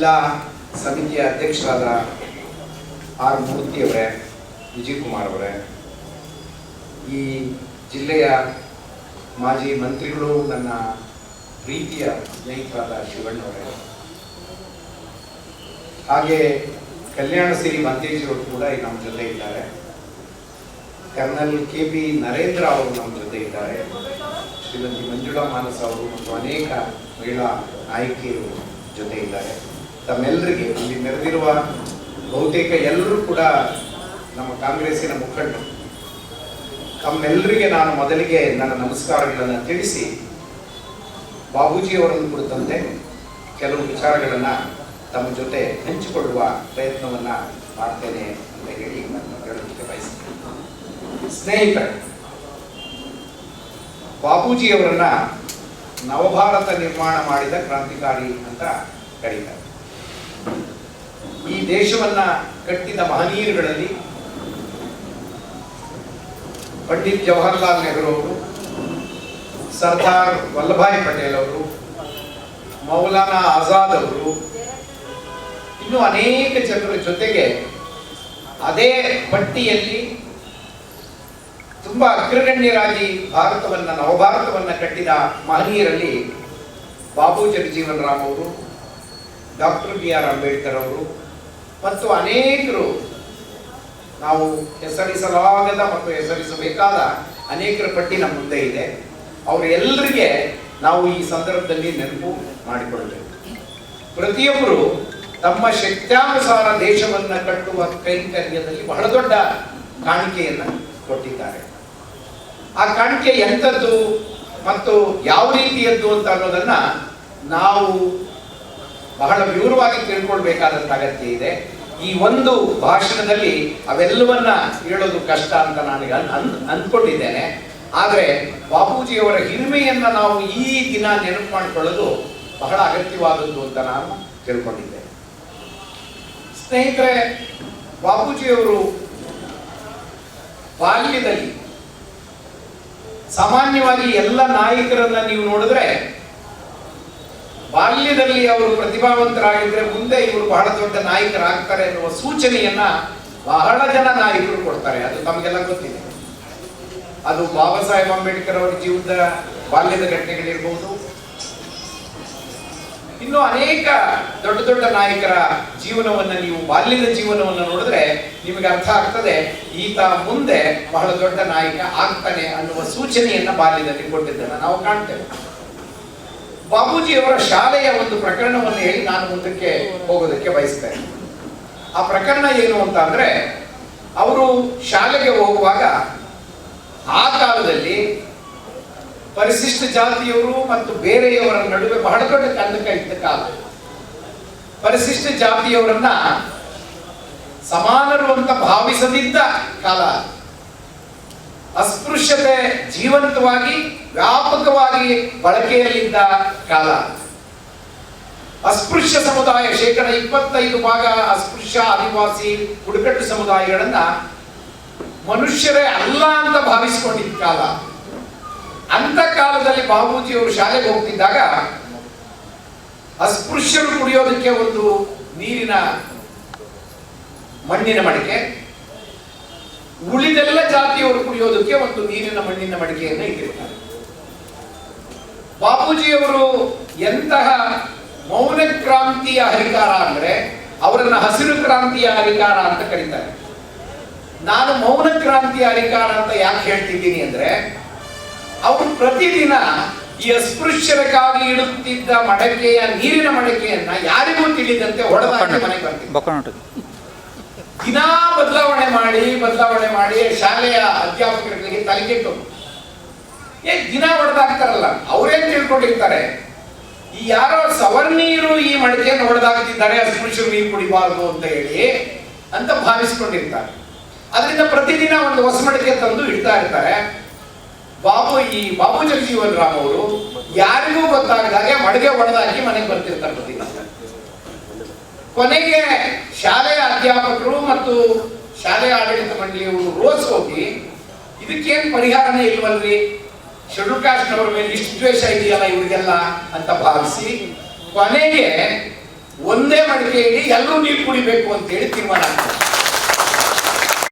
ಜಿಲ್ಲಾ ಸಮಿತಿಯ ಅಧ್ಯಕ್ಷರಾದ ಆರ್ ಮೂರ್ತಿಯವರೇ ವಿಜಯ್ ಕುಮಾರ್ ಅವರೇ, ಈ ಜಿಲ್ಲೆಯ ಮಾಜಿ ಮಂತ್ರಿಗಳು, ನನ್ನ ಪ್ರೀತಿಯ ಸ್ನೇಹಿತರಾದ ಶಿವಣ್ಣವರೇ ಹಾಗೆ ಕಲ್ಯಾಣ ಸಿರಿ ಮಂತೇಜಿಯವರು ಕೂಡ ನಮ್ಮ ಜೊತೆ ಇದ್ದಾರೆ. ಕರ್ನಲ್ ಕೆ ಪಿ ನರೇಂದ್ರ ಅವರು ನಮ್ಮ ಜೊತೆ ಇದ್ದಾರೆ. ಶ್ರೀಮತಿ ಮಂಜುಳಾ ಮಾನಸ ಅವರು ಮತ್ತು ಅನೇಕ ಮಹಿಳಾ ನಾಯಕಿಯರು ಜೊತೆ ಇದ್ದಾರೆ. ತಮ್ಮೆಲ್ಲರಿಗೆ ಇಲ್ಲಿ ನೆರೆದಿರುವ ಬಹುತೇಕ ಎಲ್ಲರೂ ಕೂಡ ನಮ್ಮ ಕಾಂಗ್ರೆಸ್ಸಿನ ಮುಖಂಡರು ತಮ್ಮೆಲ್ಲರಿಗೆ ನಾನು ಮೊದಲಿಗೆ ನನ್ನ ನಮಸ್ಕಾರಗಳನ್ನು ತಿಳಿಸಿ, ಬಾಬೂಜಿ ಅವರನ್ನು ಕುರಿತಂತೆ ಕೆಲವು ವಿಚಾರಗಳನ್ನು ತಮ್ಮ ಜೊತೆ ಹಂಚಿಕೊಳ್ಳುವ ಪ್ರಯತ್ನವನ್ನು ಮಾಡ್ತೇನೆ ಅಂತ ಹೇಳಿ ನಾನು ಹೇಳಲಿಕ್ಕೆ ಬಯಸ್ತೇನೆ. ಸ್ನೇಹಿತರೆ ಬಾಬೂಜಿಯವರನ್ನ ನವಭಾರತ ನಿರ್ಮಾಣ ಮಾಡಿದ ಕ್ರಾಂತಿಕಾರಿ ಅಂತ ಕರೀತಾರೆ. ಈ ದೇಶವನ್ನ ಕಟ್ಟಿದ ಮಹನೀಯರುಗಳಲ್ಲಿ ಪಂಡಿತ್ ಜವಾಹರಲಾಲ್ ನೆಹರು ಅವರು, ಸರ್ದಾರ್ ವಲ್ಲಭಾಯ್ ಪಟೇಲ್ ಅವರು, ಮೌಲಾನಾ ಆಜಾದ್ ಅವರು, ಇನ್ನು ಅನೇಕ ಜನರ ಜೊತೆಗೆ ಅದೇ ಪಟ್ಟಿಯಲ್ಲಿ ತುಂಬಾ ಅಗ್ರಗಣ್ಯರಾಗಿ ಭಾರತವನ್ನ, ನವಭಾರತವನ್ನ ಕಟ್ಟಿದ ಮಹನೀಯರಲ್ಲಿ ಬಾಬು ಜಗಜೀವನ್ ರಾಮ್ ಅವರು, ಡಾಕ್ಟರ್ ಬಿ ಆರ್ ಅಂಬೇಡ್ಕರ್ ಅವರು ಮತ್ತು ಅನೇಕರು ನಾವು ಹೆಸರಿಸಲಾಗದ ಮತ್ತು ಹೆಸರಿಸಬೇಕಾದ ಅನೇಕರ ಪಟ್ಟಿ ನಮ್ಮ ಮುಂದೆ ಇದೆ. ಅವರೆಲ್ಲರಿಗೆ ನಾವು ಈ ಸಂದರ್ಭದಲ್ಲಿ ನೆನಪು ಮಾಡಿಕೊಳ್ಳಬೇಕು. ಪ್ರತಿಯೊಬ್ಬರು ತಮ್ಮ ಶಕ್ತ್ಯಾನುಸಾರ ದೇಶವನ್ನು ಕಟ್ಟುವ ಕೈಂಕರ್ಯದಲ್ಲಿ ಬಹಳ ದೊಡ್ಡ ಕಾಣಿಕೆಯನ್ನು ಕೊಟ್ಟಿದ್ದಾರೆ. ಆ ಕಾಣಿಕೆ ಎಂಥದ್ದು ಮತ್ತು ಯಾವ ರೀತಿಯದ್ದು ಅಂತ ಅನ್ನೋದನ್ನ ನಾವು ಬಹಳ ವಿವರವಾಗಿ ತಿಳ್ಕೊಳ್ಬೇಕಾದಂತ ಅಗತ್ಯ ಇದೆ. ಈ ಒಂದು ಭಾಷಣದಲ್ಲಿ ಅವೆಲ್ಲವನ್ನ ಹೇಳೋದು ಕಷ್ಟ ಅಂತ ನನಗೆ ಅನ್- ಅಂದ್ಕೊಂಡಿದ್ದೇನೆ ಆದರೆ ಬಾಪೂಜಿಯವರ ಹಿರಿಮೆಯನ್ನ ನಾವು ಈ ದಿನ ನೆನಪು ಮಾಡಿಕೊಳ್ಳೋದು ಬಹಳ ಅಗತ್ಯವಾದದ್ದು ಅಂತ ನಾನು ತಿಳ್ಕೊಂಡಿದ್ದೇನೆ. ಸ್ನೇಹಿತರೆ, ಬಾಪೂಜಿಯವರು ಬಾಲ್ಯದಲ್ಲಿ ಸಾಮಾನ್ಯವಾಗಿ ಎಲ್ಲ ನಾಯಕರನ್ನ ನೀವು ನೋಡಿದ್ರೆ ಬಾಲ್ಯದಲ್ಲಿ ಅವರು ಪ್ರತಿಭಾವಂತರಾಗಿದ್ರೆ ಮುಂದೆ ಇವರು ಬಹಳ ದೊಡ್ಡ ನಾಯಕರಾಗ್ತಾರೆ ಎನ್ನುವ ಸೂಚನೆಯನ್ನ ಬಹಳ ಜನ ನಾಯಕರು ಕೊಡ್ತಾರೆ. ಅದು ತಮಗೆಲ್ಲ ಗೊತ್ತಿದೆ. ಅದು ಬಾಬಾ ಸಾಹೇಬ್ ಅಂಬೇಡ್ಕರ್ ಅವರ ಜೀವನದ ಬಾಲ್ಯದ ಘಟನೆಗಳಿರ್ಬಹುದು ಇನ್ನು ಅನೇಕ ದೊಡ್ಡ ದೊಡ್ಡ ನಾಯಕರ ಜೀವನವನ್ನ ನೀವು, ಬಾಲ್ಯದ ಜೀವನವನ್ನು ನೋಡಿದ್ರೆ ನಿಮಗೆ ಅರ್ಥ ಆಗ್ತದೆ, ಈತ ಮುಂದೆ ಬಹಳ ದೊಡ್ಡ ನಾಯಕ ಆಗ್ತಾನೆ ಅನ್ನುವ ಸೂಚನೆಯನ್ನ ಬಾಲ್ಯದಲ್ಲಿ ಕೊಟ್ಟಿದ್ದನ್ನ ನಾವು ಕಾಣ್ತೇವೆ. ಬಾಬೂಜಿಯವರ ಶಾಲೆಯ ಒಂದು ಪ್ರಕರಣವನ್ನು ಹೇಳಿ ನಾನು ಮುಂದಕ್ಕೆ ಹೋಗೋದಕ್ಕೆ ಬಯಸ್ತೇನೆ. ಆ ಪ್ರಕರಣ ಏನು ಅಂತ ಅಂದ್ರೆ, ಅವರು ಶಾಲೆಗೆ ಹೋಗುವಾಗ ಆ ಕಾಲದಲ್ಲಿ ಪರಿಶಿಷ್ಟ ಜಾತಿಯವರು ಮತ್ತು ಬೇರೆಯವರ ನಡುವೆ ಬಹಳ ದೊಡ್ಡ ಕಂದಕ ಇದ್ದ ಕಾಲ. ಪರಿಶಿಷ್ಟ ಜಾತಿಯವರನ್ನ ಸಮಾನರು ಅಂತ ಭಾವಿಸದಿದ್ದ ಕಾಲ. ಅಸ್ಪೃಶ್ಯತೆ ಜೀವಂತವಾಗಿ, ವ್ಯಾಪಕವಾಗಿ ಬಳಕೆಯಲ್ಲಿದ್ದ ಕಾಲ. ಅಸ್ಪೃಶ್ಯ ಸಮುದಾಯ, ಶೇಕಡ ಇಪ್ಪತ್ತೈದು ಭಾಗ ಅಸ್ಪೃಶ್ಯ ಆದಿವಾಸಿ ಬುಡಕಟ್ಟು ಸಮುದಾಯಗಳನ್ನ ಮನುಷ್ಯರೇ ಅಲ್ಲ ಅಂತ ಭಾವಿಸಿಕೊಂಡಿದ್ದ ಕಾಲ. ಅಂತ ಕಾಲದಲ್ಲಿ ಬಾಬೂಜಿಯವರು ಶಾಲೆಗೆ ಹೋಗ್ತಿದ್ದಾಗ ಅಸ್ಪೃಶ್ಯರು ಕುಡಿಯೋದಕ್ಕೆ ಒಂದು ನೀರಿನ ಮಣ್ಣಿನ ಮಡಿಕೆ ಉಳಿದೆಲ್ಲ ಜಾತಿಯವರು ಕುಡಿಯೋದಕ್ಕೆ ಒಂದು ನೀರಿನ ಮಣ್ಣಿನ ಮಡಿಕೆಯನ್ನು ಇಟ್ಟಿರ್ತಾರೆ. ಬಾಪೂಜಿಯವರು ಎಂತಹ ಮೌನ ಕ್ರಾಂತಿಯ ಹರಿಕಾರ ಅಂದ್ರೆ ಅವರನ್ನ ಹಸಿರು ಕ್ರಾಂತಿಯ ಹರಿಕಾರ ಅಂತ ಕರೀತಾರೆ. ನಾನು ಮೌನ ಕ್ರಾಂತಿಯ ಹರಿಕಾರ ಅಂತ ಯಾಕೆ ಹೇಳ್ತಿದ್ದೀನಿ ಅಂದ್ರೆ ಅವರು ಪ್ರತಿದಿನ ಈ ಅಸ್ಪೃಶ್ಯರಿಗಾಗಿ ಇಡುತ್ತಿದ್ದ ಮಡಕೆಯ ನೀರಿನ ಮಡಕೆಯನ್ನ ಯಾರಿಗೂ ತಿಳಿದಂತೆ ಹೊಡೆದ ಮನೆಗೆ ಬೊಕ್ಕನೊಟ್ಟು ದಿನಾ ಬದಲಾವಣೆ ಮಾಡಿ ಬದಲಾವಣೆ ಮಾಡಿ ಶಾಲೆಯ ಅಧ್ಯಾಪಕರಿಗೆ ತಲೆಗೆಟ್ಟು ಏ, ದಿನ ಹೊಡೆದಾಕ್ತಾರಲ್ಲ, ಅವರೇನ್ ತಿಳ್ಕೊಂಡಿರ್ತಾರೆ? ಈ ಯಾರೋ ಸವರ್ಣೀಯರು ಈ ಮಡಿಕೆಯನ್ನು ಹೊಡೆದಾಕ್ತಿದ್ದಾರೆ ಅಸ್ಪೃಶ್ಯರು ನೀರು ಕುಡಿಬಾರದು ಅಂತ ಹೇಳಿ ಅಂತ ಭಾವಿಸ್ಕೊಂಡಿರ್ತಾರೆ. ಅದರಿಂದ ಪ್ರತಿದಿನ ಒಂದು ಹೊಸ ಮಡಿಕೆ ತಂದು ಇಡ್ತಾ ಇರ್ತಾರೆ. ಬಾಬು, ಈ ಬಾಬು ಜಗಜೀವನ್ ರಾಮ್ ಅವರು ಯಾರಿಗೂ ಗೊತ್ತಾಗದಾಗೆ ಮಡಿಗೆ ಹೊಡೆದಾಕಿ ಮನೆಗೆ ಬರ್ತಿರ್ತಾರೆ ಪ್ರತಿದಿನ. ಕೊನೆಗೆ ಶಾಲೆಯ ಅಧ್ಯಾಪಕರು ಮತ್ತು ಶಾಲೆಯ ಆಡಳಿತ ಮಂಡಳಿಯವರು ರೋಸ್ ಹೋಗಿ, ಇದಕ್ಕೇನು ಪರಿಹಾರನೇ ಇಲ್ವಲ್ರಿ? ಶೆಡ್ಯೂಲ್ ಅವರ ಮೇಲೆ ಇಷ್ಟು ದ್ವೇಷ ಇದೆಯಲ್ಲ ಇವರಿಗೆಲ್ಲ? ಅಂತ ಭಾವಿಸಿ, ಕೊನೆಗೆ ಒಂದೇ ಮಡಿಕೆಯಲ್ಲಿ ಎಲ್ಲರೂ ನೀರು ಕುಡಿಬೇಕು ಅಂತೇಳಿ ತೀರ್ಮಾನ ಆಗ್ತದೆ.